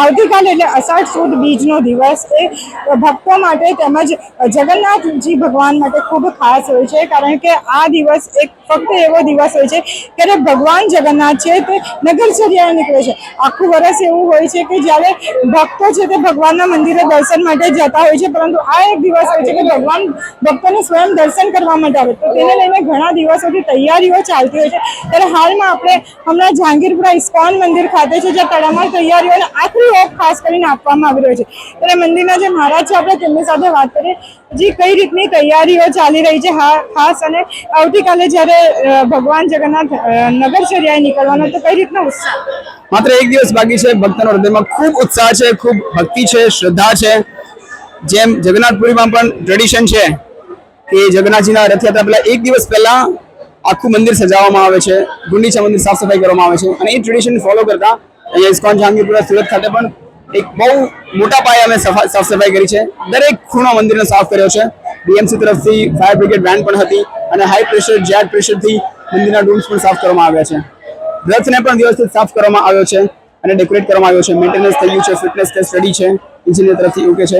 આવતીકાલે એટલે અષાઢ સુદ બીજનો દિવસ એ ભક્તો માટે તેમજ જગન્નાથજી ભગવાન માટે ખૂબ ખાસ હોય છે. કારણ કે આ દિવસ એક ફક્ત એવો દિવસ હોય છે ત્યારે ભગવાન જગન્નાથ છે તે નગરચર્યા નીકળે છે. આખું વર્ષ એવું હોય છે કે જ્યારે ભક્તો છે તે ભગવાનના મંદિરે દર્શન માટે જતા હોય છે. પરંતુ આ એક દિવસ હોય છે કે ભગવાન ભક્તોને સ્વયં દર્શન કરવા માટે આવે. તો તેને લઈને ઘણા દિવસોથી તૈયારીઓ ચાલતી હોય છે. ત્યારે હાલમાં આપણે હમણાં જહાંગીરપુરા ઇસ્કોન મંદિર ખાતે છે, જ્યાં તડામાર તૈયારીઓને આખરી ઓપ ખાસ કરીને આપવામાં આવી રહ્યો છે. ત્યારે મંદિરના જે મહારાજ છે, આપણે તેમની સાથે વાત કરીએ. હજી કઈ રીતની તૈયારીઓ ચાલી રહી છે ખાસ અને આવતીકાલે જ્યારે ભગવાન જગન્નાથ નગરચર્યાએ નીકળવાનો, તો કઈ રીતનો ઉત્સાહ? માત્ર એક દિવસ બાકી છે. ભક્તનો હૃદયમાં ખૂબ ઉત્સાહ છે, ખૂબ ભક્તિ છે, શ્રદ્ધા છે. જેમ જગન્નાથપુરીમાં પણ ટ્રેડિશન છે કે જગન્નાથજીના રથયાત્રા પહેલા એક દિવસ પહેલા આખું મંદિર સજાવવામાં આવે છે. ગુંડીચા મંદિર સાફ સફાઈ કરવામાં આવે છે. અને એ ટ્રેડિશન ફોલો કરતા અહીંયા ઇસ્કોન જહાંગીરપુરા સુરત ખાતે પણ એક બહુ મોટા પાયે અમે સફા- સાફ સફાઈ કરી છે. દરેક ખૂણો મંદિરને સાફ કર્યો છે. બીએમસી તરફથી ફાયર બ્રિગેડ વેન પણ હતી અને હાઈ પ્રેશર જેટ પ્રેશરથી મંદિરના રૂમ્સ પણ સાફ કરવામાં આવ્યા છે. રથને પણ વ્યવસ્થિત સાફ કરવામાં આવ્યો છે અને ડેકોરેટ કરવામાં આવ્યો છે. મેન્ટેનન્સ થઈ ગયું છે ફિટનેસ ટેસ્ટ રેડી છે. ઇન્જિનિયર તરફથી ઓકે છે.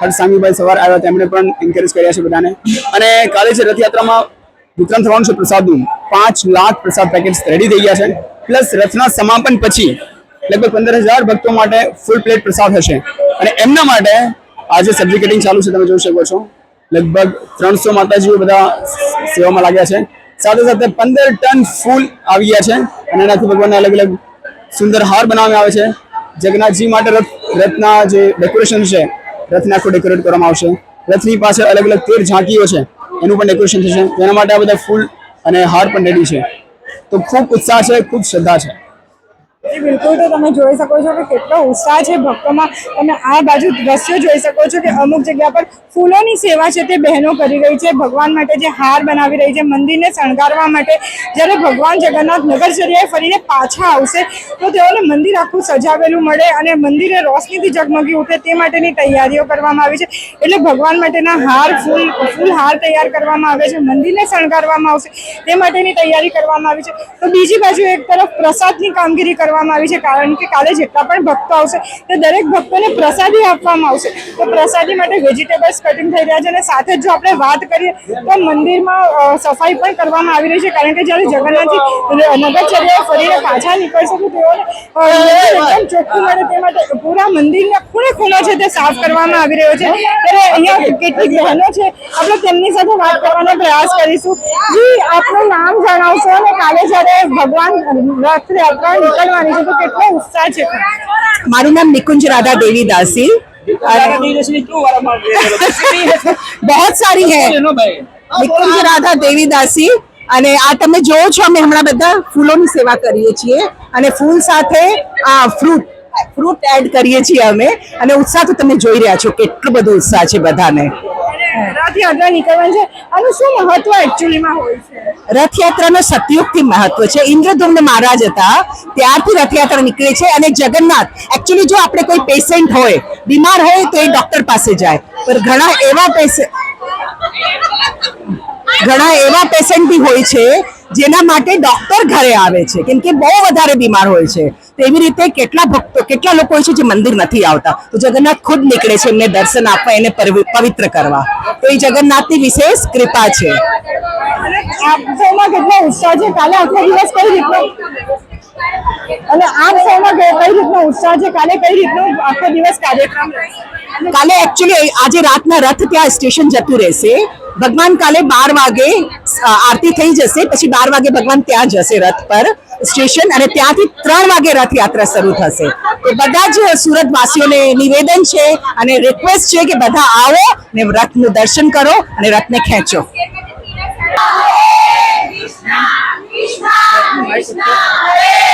હર્ષ સામીભાઈ સવાર આવ્યા, તેમણે પણ એન્કરેજ કર્યા છે બધાને. અને કાલે છે રથયાત્રામાં વિતરણ થવાનું છે પ્રસાદનું પાંચ લાખ પ્રસાદ પેકેટ્સ રેડી થઈ ગયા છે. પ્લસ રથના સમાપન પછી લગભગ પંદર હજાર ભક્તો માટે ફૂલ પ્લેટ પ્રસાદ હશે. અને એમના માટે આજે સબ્જી કટિંગ ચાલુ છે, તમે જોઈ શકો છો. લગભગ ત્રણસો માતાજીઓ બધા સેવામાં લાગ્યા છે. સાથે સાથે પંદર ટન ફૂલ આવી ગયા છે અને એનાથી ભગવાનના અલગ અલગ સુંદર હાર બનાવવામાં આવે છે. જગન્નાથજી માટે રથ, રથના જે ડેકોરેશન છે, રથને આખું ડેકોરેટ કરવામાં આવશે. રથની પાસે અલગ અલગ તેર ઝાંકીઓ છે, એનું પણ ડેકોરેશન થશે. તેના માટે આ બધા ફૂલ અને હાર પણ રેડી છે. તો ખૂબ ઉત્સાહ છે, ખૂબ શ્રદ્ધા છે. બિલકુલ. તો તમે જોઈ શકો છો કે કેટલો ઉત્સાહ છે ભક્તોમાં. તમે આ બાજુ દ્રશ્યો જોઈ શકો છો કે અમુક જગ્યા પર ફૂલોની સેવા છે તે બહેનો કરી રહી છે. ભગવાન માટે જે હાર બનાવી રહી છે, મંદિરને શણગારવા માટે. જ્યારે ભગવાન જગન્નાથ નગરચર્યાએ ફરીને પાછા આવશે, તો તેઓને મંદિર આખું સજાવેલું મળે અને મંદિરે રોશનીથી ઝગમગી ઉઠે તે માટેની તૈયારીઓ કરવામાં આવી છે. એટલે ભગવાન માટેના હાર, ફૂલ ફૂલ હાર તૈયાર કરવામાં આવે છે. મંદિરને શણગારવામાં આવશે તે માટેની તૈયારી કરવામાં આવી છે. તો બીજી બાજુ એક તરફ પ્રસાદની કામગીરી કરવામાં આવી છે. કારણ કે કાલે જેટલા પણ ભક્તો આવશે, તે દરેક ભક્તોને પ્રસાદી આપવામાં આવશે. તો પ્રસાદી માટે વેજીટેબલ્સ કટિંગ થઈ રહ્યા છે અને સાથે જો આપણે વાત કરીએ, તો મંદિરમાં સફાઈ પણ કરવામાં આવી રહી છે. કારણ કે જ્યારે જગન્નાથજી નગરચર્યાએ ફરીને પાછા નીકળશે, તો તેઓને એકદમ ચોખ્ખું મળે તે માટે પૂરા મંદિરના ખૂણે ખૂણો છે તે સાફ કરવામાં આવી રહ્યો છે. ત્યારે અહીંયા કેટલીક બહેનો છે, આપણે તેમની સાથે વાત કરવાનો પ્રયાસ કરીશું જી આપનું નામ જણાવશો અને કાલે જ્યારે ભગવાન રથયાત્રા નીકળવાની છે તો કેટલો ઉત્સાહ છે મારું નામ નિકુંજ राधा देवी दासी बहुत सारी है નિકુંજ રાધા દેવી દાસી અને આ તમે જોવો છો અમે હમણાં બધા ફૂલોની સેવા કરીએ છીએ અને ફૂલ સાથે આ ફ્રૂટ ફ્રૂટ એડ કરીએ છીએ અમે અને ઉત્સાહ તો તમે જોઈ રહ્યા છો કેટલો બધો ઉત્સાહ છે બધાને રથયાત્રા નીકળવાની છે. આનું શું મહત્વ એકચ્યુઅલીમાં હોય છે? રથયાત્રાનો સતયુગથી મહત્વ છે. ઇન્દ્રધુમ્ન મહારાજ હતા. ત્યારથી રથયાત્રા નીકળે છે અને જગન્નાથ એકચ્યુઅલી જો આપણે કોઈ પેશન્ટ હોય, બીમાર હોય તો એ ડોક્ટર પાસે જાય. પણ ઘણા એવા પેશન્ટ ઘણા એવા પેશન્ટ બી હોય છે જેના માટે ડોક્ટર ઘરે આવે છે. કેમ કે બહુ વધારે બીમાર હોય છે. તો એવી રીતે કેટલા ભક્તો, કેટલા લોકો હોય છે જે મંદિર નથી આવતા? તો જગન્નાથ ખુદ નીકળે છે એમને દર્શન આપવા, એને પવિત્ર કરવા. તો એ જગન્નાથની વિશેષ કૃપા છે. કેટલો ઉત્સાહ છે? કઈ રીતનો અને સ્ટાર કાલે કઈ રીતનું આખો દિવસ કાર્યક્રમ કાલે એકચ્યુઅલી આજે રાતના રથ ત્યાં સ્ટેશન જતું રહેશે. ભગવાન કાલે બાર વાગે આરતી થઈ જશે પછી બાર વાગે ભગવાન ત્યાં જશે રથ પર સ્ટેશન અને ત્યાંથી ત્રણ વાગે રથયાત્રા શરૂ થશે. તો બધા જ સુરતવાસીઓને નિવેદન છે અને રિક્વેસ્ટ છે કે બધા આવો ને રથનું દર્શન કરો અને રથને ખેંચો. કૃષ્ણ કૃષ્ણ